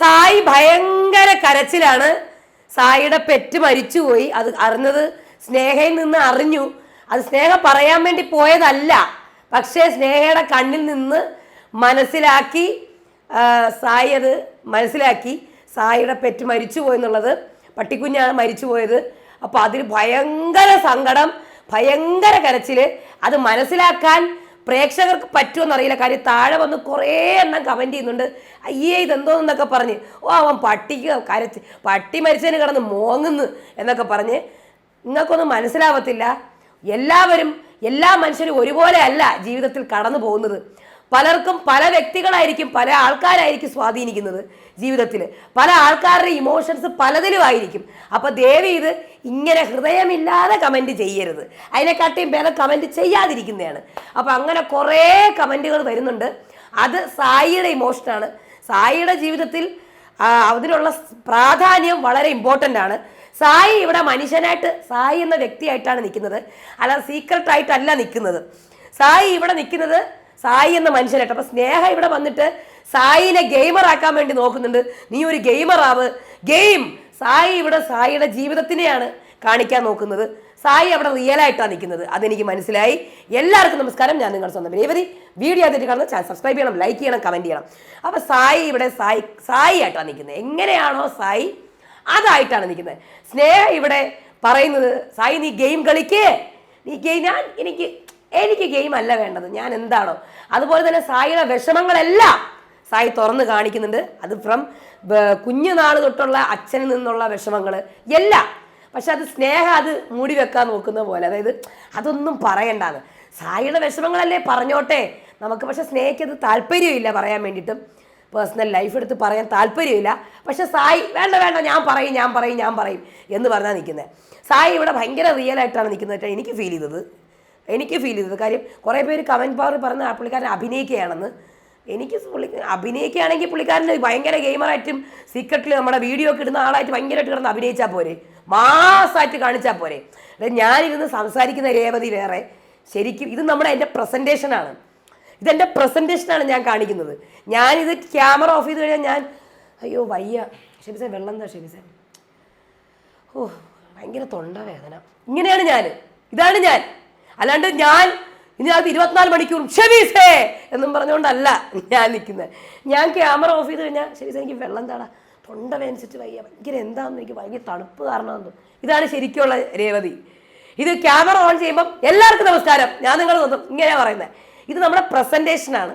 സായി ഭയങ്കര കരച്ചിലാണ്. സായിയുടെ പെറ്റ് മരിച്ചുപോയി. അത് അറിഞ്ഞത് സ്നേഹയിൽ നിന്ന് അറിഞ്ഞു. അത് സ്നേഹ പറയാൻ വേണ്ടി പോയതല്ല. പക്ഷേ സ്നേഹയുടെ കണ്ണിൽ നിന്ന് മനസ്സിലാക്കി സായി അത് മനസ്സിലാക്കി. സായിയുടെ പെറ്റ് മരിച്ചുപോയി എന്നുള്ളത്. പട്ടിക്കുഞ്ഞാണ് മരിച്ചുപോയത്. അപ്പോൾ അതിൽ ഭയങ്കര സങ്കടം ഭയങ്കര കരച്ചിൽ അത് മനസ്സിലാക്കാൻ പ്രേക്ഷകർക്ക് പറ്റുമെന്ന് അറിയില്ല കാര്യം താഴെ വന്ന് കുറേ എണ്ണം കമന്റ് ചെയ്യുന്നുണ്ട്. അയ്യേ ഇതെന്തോന്നൊക്കെ പറഞ്ഞ്. ഓ അവൻ പട്ടിക്ക് കരച്ച് പട്ടി മരിച്ചതിന് കിടന്ന് മോങ്ങുന്നു എന്നൊക്കെ പറഞ്ഞ്. നിങ്ങൾക്കൊന്നും മനസ്സിലാവത്തില്ല. എല്ലാവരും എല്ലാ മനുഷ്യരും ഒരുപോലെ അല്ല ജീവിതത്തിൽ കടന്നു പോകുന്നത് പലർക്കും പല വ്യക്തികളായിരിക്കും പല ആൾക്കാരായിരിക്കും സ്വാധീനിക്കുന്നത് ജീവിതത്തിൽ പല ആൾക്കാരുടെ ഇമോഷൻസ് പലതിലും ആയിരിക്കും. അപ്പോൾ ദേവി ഇത് ഇങ്ങനെ ഹൃദയമില്ലാതെ കമന്റ് ചെയ്യരുത്. അതിനെക്കാട്ടിയും ഭേദം കമന്റ് ചെയ്യാതിരിക്കുന്നതാണ്. അപ്പോൾ അങ്ങനെ കുറേ കമന്റുകൾ വരുന്നുണ്ട്. അത് സായിയുടെ ഇമോഷനാണ് സായിയുടെ ജീവിതത്തിൽ അതിനുള്ള പ്രാധാന്യം വളരെ ഇമ്പോർട്ടന്റ് ആണ്. സായി ഇവിടെ മനുഷ്യനായിട്ട് സായി എന്ന വ്യക്തിയായിട്ടാണ് നിൽക്കുന്നത്. അല്ലാതെ സീക്രട്ടായിട്ടല്ല നിൽക്കുന്നത്. സായി ഇവിടെ നിൽക്കുന്നത് സായി എന്ന മനുഷ്യനായിട്ട് അപ്പൊ സ്നേഹ ഇവിടെ വന്നിട്ട് സായിനെ ഗെയിമർ ആക്കാൻ വേണ്ടി നോക്കുന്നുണ്ട്. നീ ഒരു ഗെയിമർ ആവ്. ഗെയിം സായി ഇവിടെ സായിയുടെ ജീവിതത്തിനെയാണ് കാണിക്കാൻ നോക്കുന്നത്. സായി അവിടെ റിയൽ ആയിട്ടാണ് നിൽക്കുന്നത്. അതെനിക്ക് മനസ്സിലായി. എല്ലാവർക്കും നമസ്കാരം. ഞാൻ നിങ്ങളുടെ സ്വന്തം രേവതി വീഡിയോ ആദ്യമായിട്ട് കാണുന്ന ചാനൽ സബ്സ്ക്രൈബ് ചെയ്യണം ലൈക്ക് ചെയ്യണം കമന്റ് ചെയ്യണം. അപ്പൊ സായി ഇവിടെ സായി സായി ആയിട്ടാണ് നിൽക്കുന്നത്. എങ്ങനെയാണോ സായി അതായിട്ടാണ് നിൽക്കുന്നത്. സ്നേഹ ഇവിടെ പറയുന്നത് സായി നീ ഗെയിം കളിക്കേ. നീ ഗെയിം ഞാൻ എനിക്ക് എനിക്ക് ഗെയിം അല്ല വേണ്ടത്. ഞാൻ എന്താണോ. അതുപോലെ തന്നെ സായിയുടെ വിഷമങ്ങളെല്ലാം സായി തുറന്ന് കാണിക്കുന്നുണ്ട്. അത് ഫ്രം കുഞ്ഞുനാൾ തൊട്ടുള്ള അച്ഛനിൽ നിന്നുള്ള വിഷമങ്ങൾ എല്ലാം. പക്ഷെ അത് സ്നേഹം അത് മൂടി വെക്കാൻ നോക്കുന്ന പോലെ. അതായത് അതൊന്നും പറയണ്ടാന്ന്. സായിയുടെ വിഷമങ്ങളല്ലേ പറഞ്ഞോട്ടെ. നമുക്ക് പക്ഷെ സ്നേഹയ്ക്ക് അത് താല്പര്യമില്ല പറയാൻ വേണ്ടിയിട്ടും. പേഴ്സണൽ ലൈഫ് എടുത്ത് പറയാൻ താല്പര്യമില്ല. പക്ഷെ സായി വേണ്ട വേണ്ട ഞാൻ പറയും ഞാൻ പറയും ഞാൻ പറയും എന്ന് പറഞ്ഞാൽ നിൽക്കുന്നത് സായി ഇവിടെ ഭയങ്കര റിയൽ ആയിട്ടാണ് നിൽക്കുന്നത് എനിക്ക് ഫീൽ ചെയ്തത്. എനിക്ക് ഫീൽ ചെയ്തത്. കാര്യം കുറേ പേര് കമന്റ് പവർ പറഞ്ഞ ആ പുള്ളിക്കാരൻ അഭിനയിക്കുകയാണെന്ന്. എനിക്ക് പുള്ളി അഭിനയിക്കുകയാണെങ്കിൽ പുള്ളിക്കാരൻ ഭയങ്കര ഗെയിമറായിട്ടും സീക്രട്ടിൽ നമ്മുടെ വീഡിയോ ഒക്കെ ഇടുന്ന ആളായിട്ട് ഭയങ്കരമായിട്ട് കിടന്ന് അഭിനയിച്ചാൽ പോരെ. മാസമായിട്ട് കാണിച്ചാൽ പോരെ. ഞാനിരുന്ന് സംസാരിക്കുന്ന രേവതി വേറെ. ശരിക്കും ഇത് നമ്മുടെ എന്റെ പ്രസന്റേഷനാണ് ഇതെന്റെ പ്രസന്റേഷനാണ് ഞാൻ കാണിക്കുന്നത്. ഞാനിത് ക്യാമറ ഓഫ് ചെയ്ത് കഴിഞ്ഞാൽ ഞാൻ അയ്യോ വയ്യ. ഷെബിസെ വെള്ളം എന്താ ഷെബിസെ ഓ ഭയങ്കര തൊണ്ട വേദന. ഇങ്ങനെയാണ് ഞാൻ ഇതാണ് ഞാൻ. അല്ലാണ്ട് ഞാൻ ഇനി അത് ഇരുപത്തിനാല് മണിക്കൂർ ഷെബീസേ എന്നും പറഞ്ഞുകൊണ്ടല്ല ഞാൻ നിൽക്കുന്നത് ഞാൻ ക്യാമറ ഓഫ് ചെയ്ത് കഴിഞ്ഞാൽ ശരി എനിക്ക് വെള്ളം താടാ. തൊണ്ട വേദനിച്ചിട്ട് വയ്യ. ഭയങ്കര എന്താണെന്ന് എനിക്ക് ഭയങ്കര തണുപ്പ് കാരണമെന്ന് ഇതാണ് ശരിക്കുള്ള രേവതി. ഇത് ക്യാമറ ഓൺ ചെയ്യുമ്പം എല്ലാവർക്കും നമസ്കാരം. ഞാൻ നിങ്ങൾ ഇങ്ങനെയാണ് പറയുന്നത് ഇത് നമ്മുടെ പ്രസന്റേഷനാണ്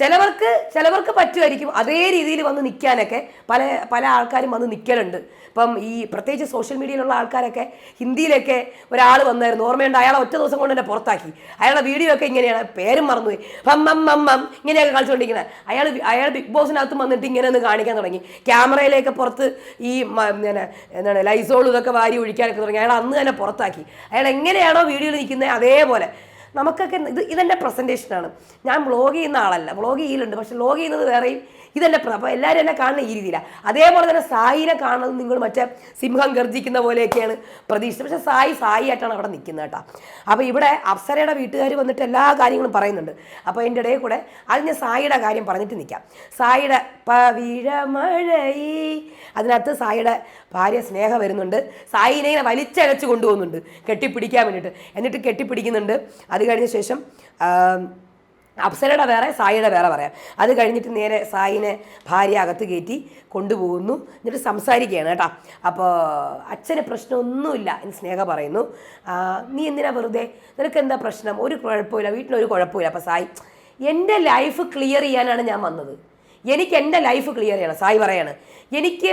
ചിലവർക്ക് ചിലവർക്ക് പറ്റുമായിരിക്കും അതേ രീതിയിൽ വന്ന് നിൽക്കാനൊക്കെ പല പല ആൾക്കാരും വന്ന് നിൽക്കലുണ്ട്. ഇപ്പം ഈ പ്രത്യേകിച്ച് സോഷ്യൽ മീഡിയയിലുള്ള ആൾക്കാരൊക്കെ ഹിന്ദിയിലൊക്കെ ഒരാൾ വന്നായിരുന്നു. ഓർമ്മയുണ്ട് അയാളെ ഒറ്റ ദിവസം കൊണ്ട് തന്നെ പുറത്താക്കി. അയാളുടെ വീഡിയോ ഒക്കെ ഇങ്ങനെയാണ് പേരും മറന്നുപോയി. പോയി മം മം ഇങ്ങനെയൊക്കെ കളിച്ചുകൊണ്ടിരിക്കുന്നത്. അയാൾ അയാൾ ബിഗ് ബോസിനകത്ത് വന്നിട്ട് ഇങ്ങനെ ഒന്ന് കാണിക്കാൻ തുടങ്ങി. ക്യാമറയിലേക്ക് പുറത്ത് ഈ എന്താണ് ലൈസോൾ ഇതൊക്കെ വാരി ഒഴിക്കാനൊക്കെ തുടങ്ങി. അയാൾ അന്ന് തന്നെ പുറത്താക്കി. അയാൾ എങ്ങനെയാണോ വീഡിയോയിൽ നിൽക്കുന്നത് അതേപോലെ. നമുക്കൊക്കെ ഇത് ഇതെന്റെ പ്രസന്റേഷനാണ് ഞാൻ വ്ളോഗ് ചെയ്യുന്ന ആളല്ല. വ്ളോഗ് ചെയ്യലുണ്ട്. പക്ഷെ വ്ളോഗ് ചെയ്യുന്നത് വേറെയും ഇതെന്റെ പ്രഭ എല്ലാവരും എന്നെ കാണുന്ന ഈ രീതിയിലാണ് അതേപോലെ തന്നെ സായിനെ കാണുന്നത് നിങ്ങൾ മറ്റേ സിംഹം ഗർജിക്കുന്ന പോലെയൊക്കെയാണ് പ്രതീക്ഷിച്ചത്. പക്ഷേ സായി സായി ആയിട്ടാണ് അവിടെ നിൽക്കുന്നത് കേട്ടോ. അപ്പോൾ ഇവിടെ അപ്സരയുടെ വീട്ടുകാർ വന്നിട്ട് എല്ലാ കാര്യങ്ങളും പറയുന്നുണ്ട്. അപ്പോൾ എന്റെ ഇടയിൽ കൂടെ അത് ഞാൻ സായിയുടെ കാര്യം പറഞ്ഞിട്ട് നിൽക്കാം. സായിയുടെ പവിഴമഴയി അതിനകത്ത് സായിയുടെ ഭാര്യ സ്നേഹം വരുന്നുണ്ട്. സായിനെ ഇങ്ങനെ വലിച്ചഴച്ച് കൊണ്ടുപോകുന്നുണ്ട്. കെട്ടിപ്പിടിക്കാൻ വേണ്ടിയിട്ട്. എന്നിട്ട് കെട്ടിപ്പിടിക്കുന്നുണ്ട്. അത് കഴിഞ്ഞ ശേഷം അപ്സരയുടെ വേറെ സായിയുടെ വേറെ പറയാം. അത് കഴിഞ്ഞിട്ട് നേരെ സായിനെ ഭാര്യ അകത്ത് കയറ്റി കൊണ്ടുപോകുന്നു. എന്നിട്ട് സംസാരിക്കുകയാണ് കേട്ടോ. അപ്പോൾ അച്ഛന് പ്രശ്നമൊന്നുമില്ല എന്ന് സ്നേഹ പറയുന്നു. നീ എന്തിനാ വെറുതെ? നിനക്ക് എന്താ പ്രശ്നം? ഒരു കുഴപ്പമില്ല. വീട്ടിലൊരു കുഴപ്പമില്ല. അപ്പോൾ സായി എന്റെ ലൈഫ് ക്ലിയർ ചെയ്യാനാണ് ഞാൻ വന്നത്. എനിക്ക് എന്റെ ലൈഫ് ക്ലിയർ ചെയ്യണം. സായി പറയാണ് എനിക്ക്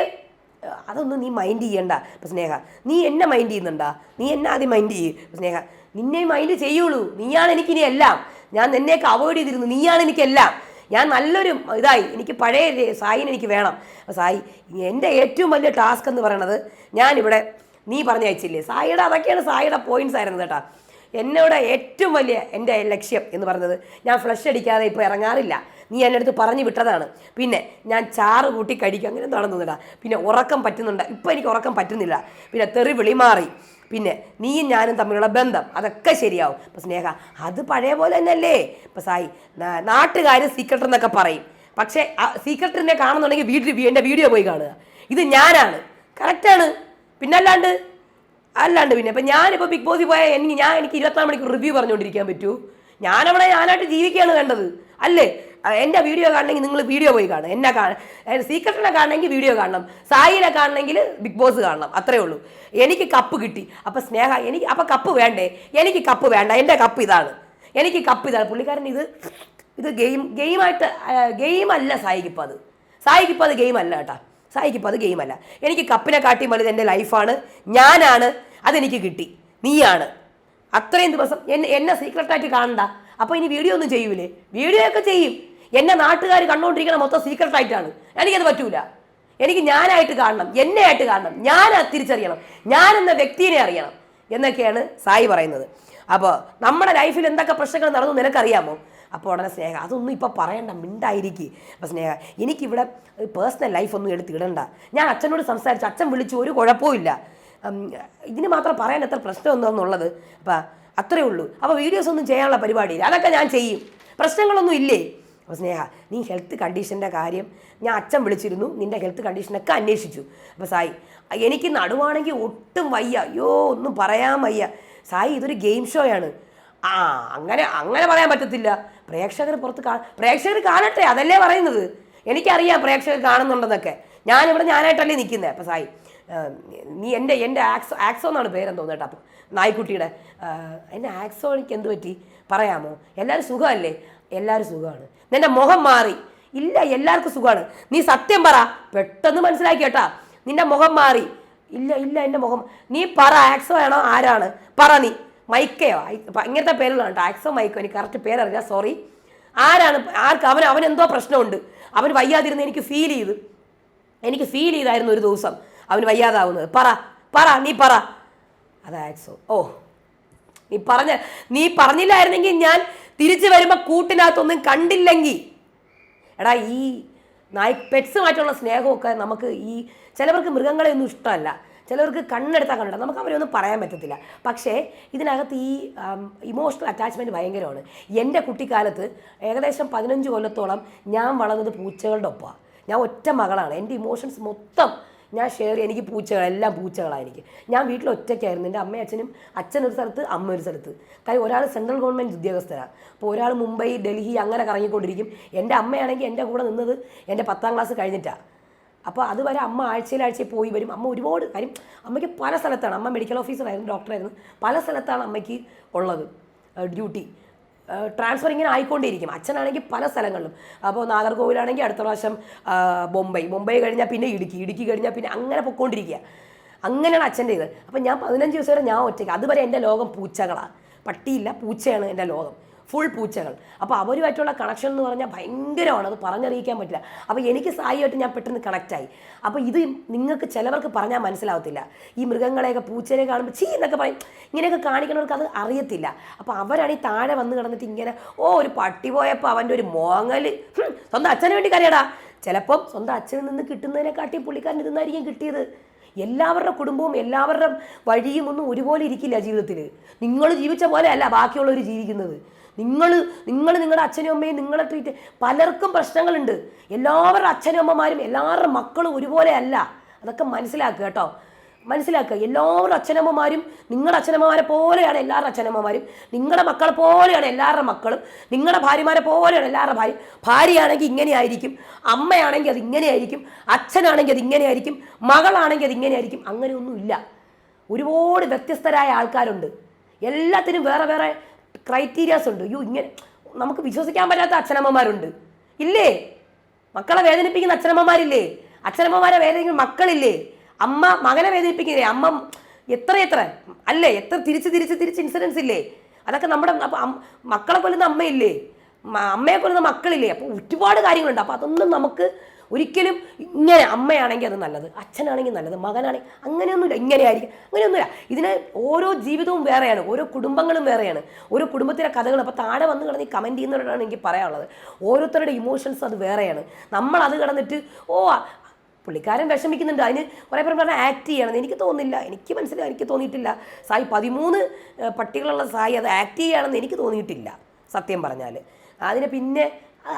അതൊന്നും നീ മൈൻഡ് ചെയ്യണ്ട. ഇപ്പം സ്നേഹ നീ എന്നെ മൈൻഡ് ചെയ്യുന്നുണ്ടാ? നീ എന്നെ ആദ്യം മൈൻഡ് ചെയ്യ്. സ്നേഹ നിന്നെ മൈൻഡ് ചെയ്യുള്ളൂ. നീയാണ് എനിക്കിനി എല്ലാം. ഞാൻ നിന്നെയൊക്കെ അവോയ്ഡ് ചെയ്തിരുന്നു. നീയാണ് എനിക്കെല്ലാം. ഞാൻ നല്ലൊരു ഇതായി. എനിക്ക് പഴയ സായിന് എനിക്ക് വേണം. സായി എന്റെ ഏറ്റവും വലിയ ടാസ്ക് എന്ന് പറയണത് ഞാനിവിടെ നീ പറഞ്ഞ അയച്ചില്ലേ? സായിയുടെ അതൊക്കെയാണ് സായിയുടെ പോയിന്റ്സ് ആയിരുന്നത് കേട്ടോ. എന്നോട് ഏറ്റവും വലിയ എന്റെ ലക്ഷ്യം എന്ന് പറഞ്ഞത് ഞാൻ ഫ്ലഷ് അടിക്കാതെ ഇപ്പോൾ ഇറങ്ങാറില്ല. നീ എന്റെ അടുത്ത് പറഞ്ഞു വിട്ടതാണ്. പിന്നെ ഞാൻ ചാറ് കൂട്ടി കഴിക്കും അങ്ങനെ നടന്നില്ല പിന്നെ ഉറക്കം പറ്റുന്നുണ്ട്. ഇപ്പോൾ എനിക്ക് ഉറക്കം പറ്റുന്നില്ല. പിന്നെ തെറി വിളി മാറി. പിന്നെ നീയും ഞാനും തമ്മിലുള്ള ബന്ധം അതൊക്കെ ശരിയാവും. ഇപ്പം സ്നേഹ അത് പഴയ പോലെ തന്നെയല്ലേ? ഇപ്പം സായി നാട്ടുകാർ സീക്രട്ട് എന്നൊക്കെ പറയും. പക്ഷേ ആ സീക്രട്ടിനെ കാണുന്നുണ്ടെങ്കിൽ വീട്ടിൽ എന്റെ വീഡിയോ പോയി കാണുക. ഇത് ഞാനാണ്. കറക്റ്റാണ് പിന്നല്ലാണ്ട് അല്ലാണ്ട് പിന്നെ. ഇപ്പം ഞാനിപ്പോൾ ബിഗ് ബോസിൽ പോയാൽ എനിക്ക് ഞാൻ എനിക്ക് ഇരുപത്തിനാല് മണിക്കൂർ റിവ്യൂ പറഞ്ഞുകൊണ്ടിരിക്കാൻ പറ്റൂ. ഞാനവിടെ ഞാനായിട്ട് ജീവിക്കുകയാണ് വേണ്ടത് അല്ലേ? എന്റെ വീഡിയോ കാണണമെങ്കിൽ നിങ്ങൾ വീഡിയോ പോയി കാണും എന്നെ കാണാൻ സീക്രട്ടിനെ കാണണമെങ്കിൽ വീഡിയോ കാണണം. സായിനെ കാണണമെങ്കിൽ ബിഗ് ബോസ് കാണണം. അത്രേ ഉള്ളൂ. എനിക്ക് കപ്പ് കിട്ടി. അപ്പം സ്നേഹ എനിക്ക് അപ്പം കപ്പ് വേണ്ടേ? എനിക്ക് കപ്പ് വേണ്ട. എന്റെ കപ്പ് ഇതാണ്. എനിക്ക് കപ്പ് ഇതാണ്. പുള്ളിക്കാരൻ ഇത് ഇത് ഗെയിം ഗെയിമായിട്ട് ഗെയിമല്ല സായിക്കിപ്പോൾ അത്. സായിക്കിപ്പോൾ അത് ഗെയിമല്ല കേട്ടോ. സായിക്കിപ്പോൾ അത് ഗെയിമല്ല. എനിക്ക് കപ്പിനെ കാട്ടി വലുത് എന്റെ ലൈഫാണ്. ഞാനാണ്. അതെനിക്ക് കിട്ടി. നീയാണ്. അത്രയും ദിവസം എന്നെ എന്നെ സീക്രട്ടായിട്ട് കാണണ്ട. അപ്പോൾ ഇനി വീഡിയോ ഒന്നും ചെയ്യൂലേ? വീഡിയോ ഒക്കെ ചെയ്യും. എന്നെ നാട്ടുകാർ കണ്ടുകൊണ്ടിരിക്കണ മൊത്തം സീക്രട്ടായിട്ടാണ് എനിക്കത് പറ്റൂല. എനിക്ക് ഞാനായിട്ട് കാണണം. എന്നെ ആയിട്ട് കാണണം. ഞാൻ തിരിച്ചറിയണം. ഞാൻ എന്ന വ്യക്തിയെ അറിയണം. എന്നൊക്കെയാണ് സായി പറയുന്നത്. അപ്പോൾ നമ്മുടെ ലൈഫിൽ എന്തൊക്കെ പ്രശ്നങ്ങൾ നടന്നു നിനക്കറിയാമോ? അപ്പോൾ ഉടനെ സ്നേഹ അതൊന്നും ഇപ്പോൾ പറയണ്ട. മിണ്ടായിരിക്കും. അപ്പോൾ സ്നേഹ എനിക്കിവിടെ പേഴ്സണൽ ലൈഫൊന്നും എടുത്തിടണ്ട ഞാൻ അച്ഛനോട് സംസാരിച്ചു അച്ഛൻ വിളിച്ചു ഒരു കുഴപ്പമില്ല ഇതിന് മാത്രം പറയാൻ എത്ര പ്രശ്നം എന്താണെന്നുള്ളത് അപ്പം അത്രേ ഉള്ളൂ. അപ്പോൾ വീഡിയോസ് ഒന്നും ചെയ്യാനുള്ള പരിപാടിയില്ല. അതൊക്കെ ഞാൻ ചെയ്യും. പ്രശ്നങ്ങളൊന്നും ഇല്ലേ? അപ്പോൾ സ്നേഹ നീ ഹെൽത്ത് കണ്ടീഷന്റെ കാര്യം ഞാൻ അച്ഛൻ വിളിച്ചിരുന്നു. നിന്റെ ഹെൽത്ത് കണ്ടീഷനൊക്കെ അന്വേഷിച്ചു. അപ്പോൾ സായി എനിക്ക് നടുവാണെങ്കിൽ ഒട്ടും വയ്യ. അയ്യോ ഒന്നും പറയാൻ വയ്യ. സായി ഇതൊരു ഗെയിം ഷോയാണ് ആ അങ്ങനെ അങ്ങനെ പറയാൻ പറ്റത്തില്ല. പ്രേക്ഷകർ പുറത്ത് കാ പ്രേക്ഷകർ കാണട്ടെ അതല്ലേ പറയുന്നത്. എനിക്കറിയാം പ്രേക്ഷകർ കാണുന്നുണ്ടെന്നൊക്കെ. ഞാനിവിടെ ഞാനായിട്ടല്ലേ നിൽക്കുന്നത് അപ്പോൾ സായി നീ എന്റെ എന്റെ ആക്സോ ആക്സോ എന്നാണ് പേരെന്ന് തോന്നുന്നു കേട്ടോ. അപ്പം നായ്ക്കുട്ടിയുടെ എന്റെ ആക്സോ എനിക്ക് എന്ത് പറ്റി? പറയാമോ? എല്ലാവരും സുഖമല്ലേ? എല്ലാവരും സുഖമാണ്. നിന്റെ മുഖം മാറി. ഇല്ല എല്ലാവർക്കും സുഖമാണ്. നീ സത്യം പറ. പെട്ടെന്ന് മനസ്സിലാക്കി കേട്ടാ. നിന്റെ മുഖം മാറി. ഇല്ല ഇല്ല എന്റെ മുഖം. നീ പറ ആക്സോ ആണോ ആരാണ്? പറ നീ. മൈക്കയോ? ഇങ്ങനത്തെ പേരുകളാണ് കേട്ടോ. ആക്സോ മൈക്കോ. എനിക്ക് കറക്റ്റ് പേരറിയില്ല സോറി. ആരാണ് ആർക്ക് അവൻ അവൻ എന്തോ പ്രശ്നമുണ്ട്. അവൻ വയ്യാതിരുന്ന് എനിക്ക് ഫീൽ ചെയ്തു. എനിക്ക് ഫീൽ ചെയ്തായിരുന്നു ഒരു ദിവസം. അവന് വയ്യാതാവുന്നത്. പറ പറ നീ പറ. അതായത് ഓ നീ പറഞ്ഞ നീ പറഞ്ഞില്ലായിരുന്നെങ്കിൽ ഞാൻ തിരിച്ചു വരുമ്പോൾ കൂട്ടിനകത്തൊന്നും കണ്ടില്ലെങ്കിൽ എടാ ഈ നായ് പെറ്റ്സുമായിട്ടുള്ള സ്നേഹമൊക്കെ നമുക്ക് ഈ ചിലവർക്ക് മൃഗങ്ങളെ ഒന്നും ഇഷ്ടമല്ല. ചിലവർക്ക് കണ്ണെടുത്താൽ കണ്ടിട്ട് നമുക്ക് അവരെ ഒന്നും പറയാൻ പറ്റത്തില്ല. പക്ഷേ ഇതിനകത്ത് ഈ ഇമോഷണൽ അറ്റാച്ച്മെന്റ് ഭയങ്കരമാണ്. എന്റെ കുട്ടിക്കാലത്ത് ഏകദേശം പതിനഞ്ച് കൊല്ലത്തോളം ഞാൻ വളർന്നത് പൂച്ചകളുടെ ഒപ്പമാണ്. ഞാൻ ഒറ്റ മകളാണ്. എന്റെ ഇമോഷൻസ് മൊത്തം ഞാൻ ഷെയർ എനിക്ക് പൂച്ചകൾ എല്ലാം പൂച്ചകളാണ് എനിക്ക്. ഞാൻ വീട്ടിൽ ഒറ്റയ്ക്കായിരുന്നു. എന്റെ അമ്മയും അച്ഛനും അച്ഛൻ ഒരു സ്ഥലത്ത് അമ്മ ഒരു സ്ഥലത്ത്. കാര്യം ഒരാൾ സെൻട്രൽ ഗവൺമെന്റ് ഉദ്യോഗസ്ഥരാണ് അപ്പോൾ ഒരാൾ മുംബൈ ഡൽഹി അങ്ങനെ കറങ്ങിക്കൊണ്ടിരിക്കും. എന്റെ അമ്മയാണെങ്കിൽ എന്റെ കൂടെ നിന്നത് എന്റെ പത്താം ക്ലാസ് കഴിഞ്ഞിട്ടാണ് അപ്പോൾ അതുവരെ അമ്മ ആഴ്ചയിൽ ആഴ്ചയിൽ പോയി വരും. അമ്മ ഒരുപാട് കാര്യം അമ്മയ്ക്ക് പല സ്ഥലത്താണ്. അമ്മ മെഡിക്കൽ ഓഫീസറായിരുന്നു ഡോക്ടറായിരുന്നു പല സ്ഥലത്താണ് അമ്മയ്ക്ക് ഉള്ളത് ഡ്യൂട്ടി ട്രാൻസ്ഫർ ഇങ്ങനെ ആയിക്കൊണ്ടേയിരിക്കും. അച്ഛനാണെങ്കിൽ പല സ്ഥലങ്ങളിലും. അപ്പോൾ നാഗർകോവിലാണെങ്കിൽ അടുത്ത പ്രാവശ്യം ബൊംബൈ. ബൊംബൈ കഴിഞ്ഞാൽ പിന്നെ ഇടുക്കി. ഇടുക്കി കഴിഞ്ഞാൽ പിന്നെ അങ്ങനെ പൊയ്ക്കൊണ്ടിരിക്കുക അങ്ങനെയാണ് അച്ഛന്റെ ഇത്. അപ്പം ഞാൻ പതിനഞ്ച് ദിവസം വരെ ഞാൻ ഒറ്റയ്ക്ക്. അതുവരെ എന്റെ ലോകം പൂച്ചകളാണ്. പട്ടിയില്ല പൂച്ചയാണ് എന്റെ ലോകം. ഫുൾ പൂച്ചകൾ. അപ്പോൾ അവരുമായിട്ടുള്ള കണക്ഷൻ എന്ന് പറഞ്ഞാൽ ഭയങ്കരമാണ്. അത് പറഞ്ഞറിയിക്കാൻ പറ്റില്ല. അപ്പോൾ എനിക്ക് സായിയായിട്ട് ഞാൻ പെട്ടെന്ന് കണക്റ്റായി അപ്പോൾ ഇത് നിങ്ങൾക്ക് ചിലവർക്ക് പറഞ്ഞാൽ മനസ്സിലാവത്തില്ല. ഈ മൃഗങ്ങളെയൊക്കെ പൂച്ചനെ കാണുമ്പോൾ ചീ എന്നൊക്കെ പറയും. ഇങ്ങനെയൊക്കെ കാണിക്കുന്നവർക്ക് അത് അറിയത്തില്ല. അപ്പോൾ അവരാണ് ഈ താഴെ വന്ന് കിടന്നിട്ട് ഇങ്ങനെ ഓ ഒരു പട്ടി പോയപ്പോൾ അവന്റെ ഒരു മോങ്ങൽ സ്വന്തം അച്ഛന് വേണ്ടി കരയടാ. ചിലപ്പം സ്വന്തം അച്ഛനിൽ നിന്ന് കിട്ടുന്നതിനെക്കാട്ടി പുള്ളിക്കാരൻ ഇതെന്നായിരിക്കും കിട്ടിയത്. എല്ലാവരുടെ കുടുംബവും എല്ലാവരുടെ വഴിയും ഒന്നും ഒരുപോലെ ഇരിക്കില്ല ജീവിതത്തിൽ നിങ്ങൾ ജീവിച്ച പോലെ അല്ല ബാക്കിയുള്ളവർ ജീവിക്കുന്നത്. നിങ്ങൾ നിങ്ങൾ നിങ്ങളുടെ അച്ഛനും അമ്മയും നിങ്ങളെ ട്രീറ്റ് പലർക്കും പ്രശ്നങ്ങളുണ്ട്. എല്ലാവരുടെ അച്ഛനും അമ്മമാരും എല്ലാവരുടെ മക്കളും ഒരുപോലെ അല്ല. അതൊക്കെ മനസ്സിലാക്കുക കേട്ടോ. മനസ്സിലാക്കുക. എല്ലാവരുടെ അച്ഛനമ്മമാരും നിങ്ങളുടെ അച്ഛനമ്മമാരെ പോലെയാണ് എല്ലാവരുടെ അച്ഛനമ്മമാരും നിങ്ങളുടെ മക്കളെ പോലെയാണ് എല്ലാവരുടെ മക്കളും. നിങ്ങളുടെ ഭാര്യമാരെ പോലെയാണ് എല്ലാവരുടെ ഭാര്യ ഭാര്യയാണെങ്കിൽ ഇങ്ങനെയായിരിക്കും. അമ്മയാണെങ്കിൽ അത് ഇങ്ങനെയായിരിക്കും. അച്ഛനാണെങ്കിൽ അത് ഇങ്ങനെയായിരിക്കും. മകളാണെങ്കിൽ അത് ഇങ്ങനെയായിരിക്കും. അങ്ങനെയൊന്നുമില്ല. ഒരുപാട് വ്യത്യസ്തരായ ആൾക്കാരുണ്ട്. എല്ലാത്തിനും വേറെ വേറെ ക്രൈറ്റീരിയാസ് ഉണ്ട്. യു ഇങ്ങനെ നമുക്ക് വിശ്വസിക്കാൻ പറ്റാത്ത അച്ഛനമ്മമാരുണ്ട്. ഇല്ലേ? മക്കളെ വേദനിപ്പിക്കുന്ന അച്ഛനമ്മമാരില്ലേ? അച്ഛനമ്മമാരെ വേദനിക്കുന്ന മക്കളില്ലേ? അമ്മ മകനെ വേദനിപ്പിക്കില്ലേ? അമ്മ എത്ര എത്ര? അല്ലേ? എത്ര തിരിച്ച് തിരിച്ച് തിരിച്ച് ഇൻസിഡൻസ് ഇല്ലേ? അതൊക്കെ നമ്മുടെ അപ്പം അം- മക്കളെ കൊല്ലുന്ന അമ്മയില്ലേ? അമ്മയെ കൊല്ലുന്ന മക്കളില്ലേ? അപ്പോൾ ഒരുപാട് കാര്യങ്ങളുണ്ട്. അപ്പോൾ അതൊന്നും നമുക്ക് ഒരിക്കലും ഇങ്ങനെ അമ്മയാണെങ്കിൽ അത് നല്ലത് അച്ഛനാണെങ്കിൽ നല്ലത് മകനാണെങ്കിൽ അങ്ങനെയൊന്നുമില്ല ഇങ്ങനെയായിരിക്കും അങ്ങനെയൊന്നുമില്ല. ഇതിന് ഓരോ ജീവിതവും വേറെയാണ് ഓരോ കുടുംബങ്ങളും വേറെയാണ്. ഓരോ കുടുംബത്തിലെ കഥകൾ അപ്പോൾ താഴെ വന്ന് കിടന്ന് ഈ കമന്റ് ചെയ്യുന്നവരോടാണ് എനിക്ക് പറയാനുള്ളത്. ഓരോരുത്തരുടെ ഇമോഷൻസ് അത് വേറെയാണ്. നമ്മൾ അത് കിടന്നിട്ട് ഓ പുള്ളിക്കാരൻ വിഷമിക്കുന്നുണ്ട്. അതിന് കുറേ പേർ പറഞ്ഞാൽ ആക്ട് ചെയ്യണം. എനിക്ക് തോന്നുന്നില്ല. എനിക്ക് മനസ്സിലായി എനിക്ക് തോന്നിയിട്ടില്ല. സായി പതിമൂന്ന് പട്ടികളുള്ള സായി അത് ആക്ട് ചെയ്യണമെന്ന് എനിക്ക് തോന്നിയിട്ടില്ല. സത്യം പറഞ്ഞാൽ അതിന് പിന്നെ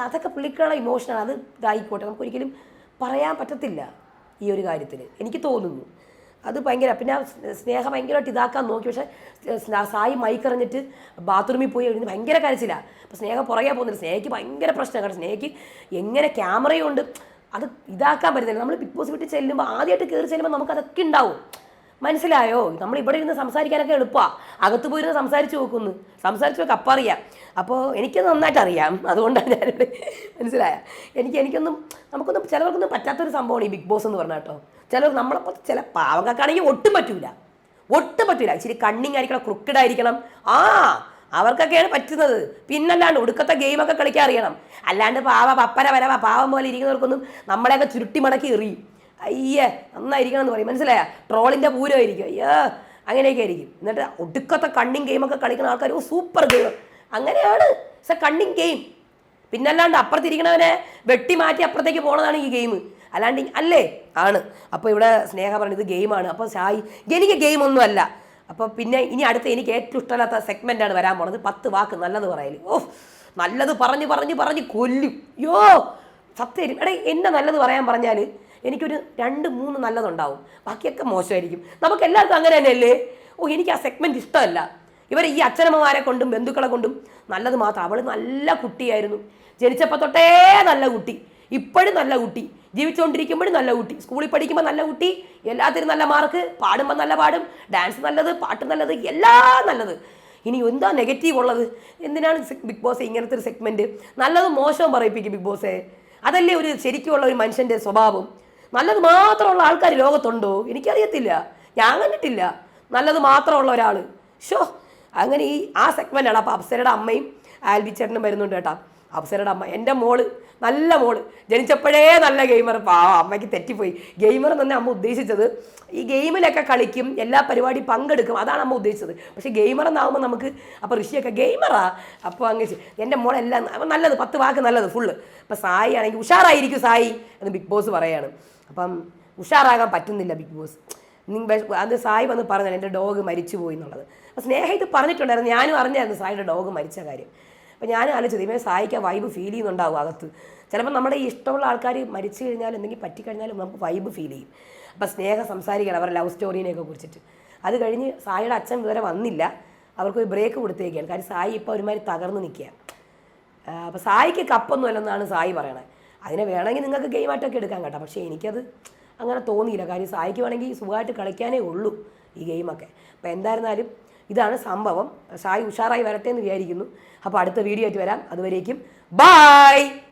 അതൊക്കെ പുള്ളിക്കുള്ള ഇമോഷനാണ് അത് ഇതായിക്കോട്ടെ. നമുക്ക് ഒരിക്കലും പറയാൻ പറ്റത്തില്ല ഈ ഒരു കാര്യത്തിൽ എനിക്ക് തോന്നുന്നു. അത് ഭയങ്കര പിന്നെ സ്നേഹം ഭയങ്കരമായിട്ട് ഇതാക്കാൻ നോക്കി. പക്ഷേ സായി മൈക്കറിഞ്ഞിട്ട് ബാത്റൂമിൽ പോയി എഴുതി ഭയങ്കര കരച്ചില്ല അപ്പോൾ സ്നേഹ പുറകെ പോകുന്നില്ല സ്നേഹയ്ക്ക് ഭയങ്കര പ്രശ്നമാണ് സ്നേഹയ്ക്ക് എങ്ങനെ ക്യാമറയുണ്ട്? അത് ഇതാക്കാൻ പറ്റുന്നില്ല നമ്മൾ ബിഗ് ബോസ് വിട്ട് ചെല്ലുമ്പോൾ ആദ്യമായിട്ട് കയറി ചെല്ലുമ്പോൾ നമുക്കതൊക്കെ ഉണ്ടാവും. മനസ്സിലായോ? നമ്മൾ ഇവിടെ ഇരുന്ന് സംസാരിക്കാനൊക്കെ എളുപ്പമാണ് അകത്ത് പോയിരുന്ന് സംസാരിച്ച് നോക്കുന്നു. സംസാരിച്ച് നോക്ക് അപ്പം അറിയാം. അപ്പോൾ എനിക്ക് നന്നായിട്ട് അറിയാം. അതുകൊണ്ടാണ് ഞാനിവിടെ മനസ്സിലായ. എനിക്ക് എനിക്കൊന്നും നമുക്കൊന്നും ചിലവർക്കൊന്നും പറ്റാത്തൊരു സംഭവമാണ് ഈ ബിഗ് ബോസ് എന്ന് പറഞ്ഞാൽ കേട്ടോ. ചിലർ നമ്മളപ്പോൾ ചില പാവങ്ങൾക്കാണെങ്കിൽ ഒട്ടും പറ്റൂല. ഒട്ടും പറ്റൂല. ശരി കണ്ണിങ് ആയിരിക്കണം ക്രുക്കഡ് ആയിരിക്കണം. ആ അവർക്കൊക്കെയാണ് പറ്റുന്നത്. പിന്നല്ലാണ്ട് ഒടുക്കത്തെ ഗെയിമൊക്കെ കളിക്കാൻ അറിയണം. അല്ലാണ്ട് പാവ പപ്പര വരവ പാവം പോലെ ഇരിക്കുന്നവർക്കൊന്നും നമ്മളെയൊക്കെ ചുരുട്ടി മടക്കി എറിയും. അയ്യേ നന്നായിരിക്കണം എന്ന് പറയും. മനസ്സിലായ? ട്രോളിന്റെ പൂരമായിരിക്കും. അയ്യോ അങ്ങനെയൊക്കെ ആയിരിക്കും. എന്നിട്ട് ഒടുക്കത്തെ കണ്ണിങ് ഗെയിമൊക്കെ കളിക്കുന്ന ആൾക്കാർ ഓ സൂപ്പർ ഗെയിം അങ്ങനെയാണ്. എ കണ്ണിങ് ഗെയിം പിന്നല്ലാണ്ട് അപ്പുറത്തിരിക്കണവനെ വെട്ടി മാറ്റി അപ്പുറത്തേക്ക് പോണതാണ് ഈ ഗെയിം അല്ലാണ്ട് അല്ലേ? ആണ്. അപ്പോൾ ഇവിടെ സ്നേഹ പറഞ്ഞത് ഗെയിമാണ് അപ്പോൾ ഷായി എനിക്ക് ഗെയിം ഒന്നും അല്ല. അപ്പോൾ പിന്നെ ഇനി അടുത്ത എനിക്ക് ഏറ്റവും ഇഷ്ടമില്ലാത്ത സെഗ്മെന്റാണ് വരാൻ പോണത്. പത്ത് വാക്ക് നല്ലത് പറയൽ. ഓ നല്ലത് പറഞ്ഞ് പറഞ്ഞ് പറഞ്ഞ് കൊല്ലും. യോ സത്യം. എടേ എന്നെ നല്ലത് പറയാൻ പറഞ്ഞാൽ എനിക്കൊരു രണ്ട് മൂന്ന് നല്ലതുണ്ടാവും. ബാക്കിയൊക്കെ മോശമായിരിക്കും. നമുക്ക് എല്ലാവർക്കും അങ്ങനെ തന്നെയല്ലേ? ഓ എനിക്ക് ആ സെഗ്മെന്റ് ഇഷ്ടമല്ല. ഇവർ ഈ അച്ഛനമ്മമാരെ കൊണ്ടും ബന്ധുക്കളെ കൊണ്ടും നല്ലത് മാത്രം. അവൾ നല്ല കുട്ടിയായിരുന്നു. ജനിച്ചപ്പോൾ തൊട്ടേ നല്ല കുട്ടി. ഇപ്പോഴും നല്ല കുട്ടി. ജീവിച്ചുകൊണ്ടിരിക്കുമ്പോഴും നല്ല കുട്ടി. സ്കൂളിൽ പഠിക്കുമ്പോൾ നല്ല കുട്ടി. എല്ലാത്തിനും നല്ല മാർക്ക്. പാടുമ്പോൾ നല്ല പാടും. ഡാൻസ് നല്ലത് പാട്ട് നല്ലത് എല്ലാം നല്ലത്. ഇനി എന്താ നെഗറ്റീവ് ഉള്ളത്? എന്തിനാണ് ബിഗ് ബോസ് ഇങ്ങനത്തെ ഒരു സെഗ്മെന്റ് നല്ലതും മോശവും പറയിപ്പിക്കും ബിഗ് ബോസേ. അതല്ലേ ഒരു ശരിക്കുമുള്ള ഒരു മനുഷ്യന്റെ സ്വഭാവം? നല്ലത് മാത്രമുള്ള ആൾക്കാർ ലോകത്തുണ്ടോ? എനിക്കറിയത്തില്ല. ഞാൻ കണ്ടിട്ടില്ല. നല്ലത് മാത്രമുള്ള ഒരാൾ ഷോ അങ്ങനെ ഈ ആ സെഗ്മെന്റാണ് അപ്പോൾ അപ്സരയുടെ അമ്മയും ആൽബി ചേട്ടനും വരുന്നുണ്ട് കേട്ടോ. അപ്സരയുടെ അമ്മ എന്റെ മോൾ നല്ല മോൾ. ജനിച്ചപ്പോഴേ നല്ല ഗെയിമർ പാവം അമ്മയ്ക്ക് തെറ്റിപ്പോയി. ഗെയിമർ തന്നെ അമ്മ ഉദ്ദേശിച്ചത് ഈ ഗെയിമിലൊക്കെ കളിക്കും എല്ലാ പരിപാടി പങ്കെടുക്കും. അതാണ് അമ്മ ഉദ്ദേശിച്ചത്. പക്ഷേ ഗെയിമർ എന്നാകുമ്പോൾ നമുക്ക് അപ്പോൾ ഋഷിയൊക്കെ ഗെയിമറാ അപ്പോൾ അങ്ങ് ചെ- എന്റെ മോളെല്ലാം നല്ലത് പത്ത് വാക്ക് നല്ലത് ഫുള്ള് അപ്പം സായി ആണെങ്കിൽ ഉഷാറായിരിക്കും സായി എന്ന് ബിഗ് ബോസ് പറയാണ്. അപ്പം ഉഷാറാകാൻ പറ്റുന്നില്ല ബിഗ് ബോസ്. അത് സായി വന്ന് പറഞ്ഞാൽ എന്റെ ഡോഗ് മരിച്ചു പോയി എന്നുള്ളത്. അപ്പോൾ സ്നേഹ ഇത് പറഞ്ഞിട്ടുണ്ടായിരുന്നു. ഞാനും അറിഞ്ഞായിരുന്നു സായിയുടെ ഡോഗ് മരിച്ച കാര്യം. അപ്പോൾ ഞാനും ആലോചിച്ചത് ഇതിമേ സായിക്ക് ആ വൈബ് ഫീൽ ചെയ്യുന്നുണ്ടാവും അകത്ത്. ചിലപ്പോൾ നമ്മുടെ ഈ ഇഷ്ടമുള്ള ആൾക്കാർ മരിച്ചു കഴിഞ്ഞാൽ എന്തെങ്കിലും പറ്റിക്കഴിഞ്ഞാലും നമുക്ക് വൈബ് ഫീൽ ചെയ്യും. അപ്പോൾ സ്നേഹ സംസാരിക്കണം അവരുടെ ലവ് സ്റ്റോറീനെയൊക്കെ കുറിച്ചിട്ട്. അത് കഴിഞ്ഞ് സായിയുടെ അച്ഛൻ ഇതുവരെ വന്നില്ല. അവർക്ക് ഒരു ബ്രേക്ക് കൊടുത്തേക്കാണ്. കാര്യം സായി ഇപ്പോൾ ഒരുമാതിരി തകർന്ന് നിൽക്കുക അപ്പോൾ സായിക്ക് കപ്പൊന്നുമല്ലെന്നാണ് സായി പറയണത്. അതിനെ വേണമെങ്കിൽ നിങ്ങൾക്ക് ഗെയിം ആയിട്ടൊക്കെ എടുക്കാൻ കേട്ടോ. പക്ഷേ എനിക്കത് അങ്ങനെ തോന്നിയില്ല. കാര്യം സായിക്ക് വേണമെങ്കിൽ സുഖമായിട്ട് കളിക്കാനേ ഉള്ളൂ ഈ ഗെയിമൊക്കെ അപ്പോൾ എന്തായിരുന്നാലും ഇതാണ് സംഭവം. സായി ഉഷാറായി വരട്ടെ എന്ന് വിചാരിക്കുന്നു. അപ്പോൾ അടുത്ത വീഡിയോ ആയിട്ട് വരാം. അതുവരേക്കും ബായ്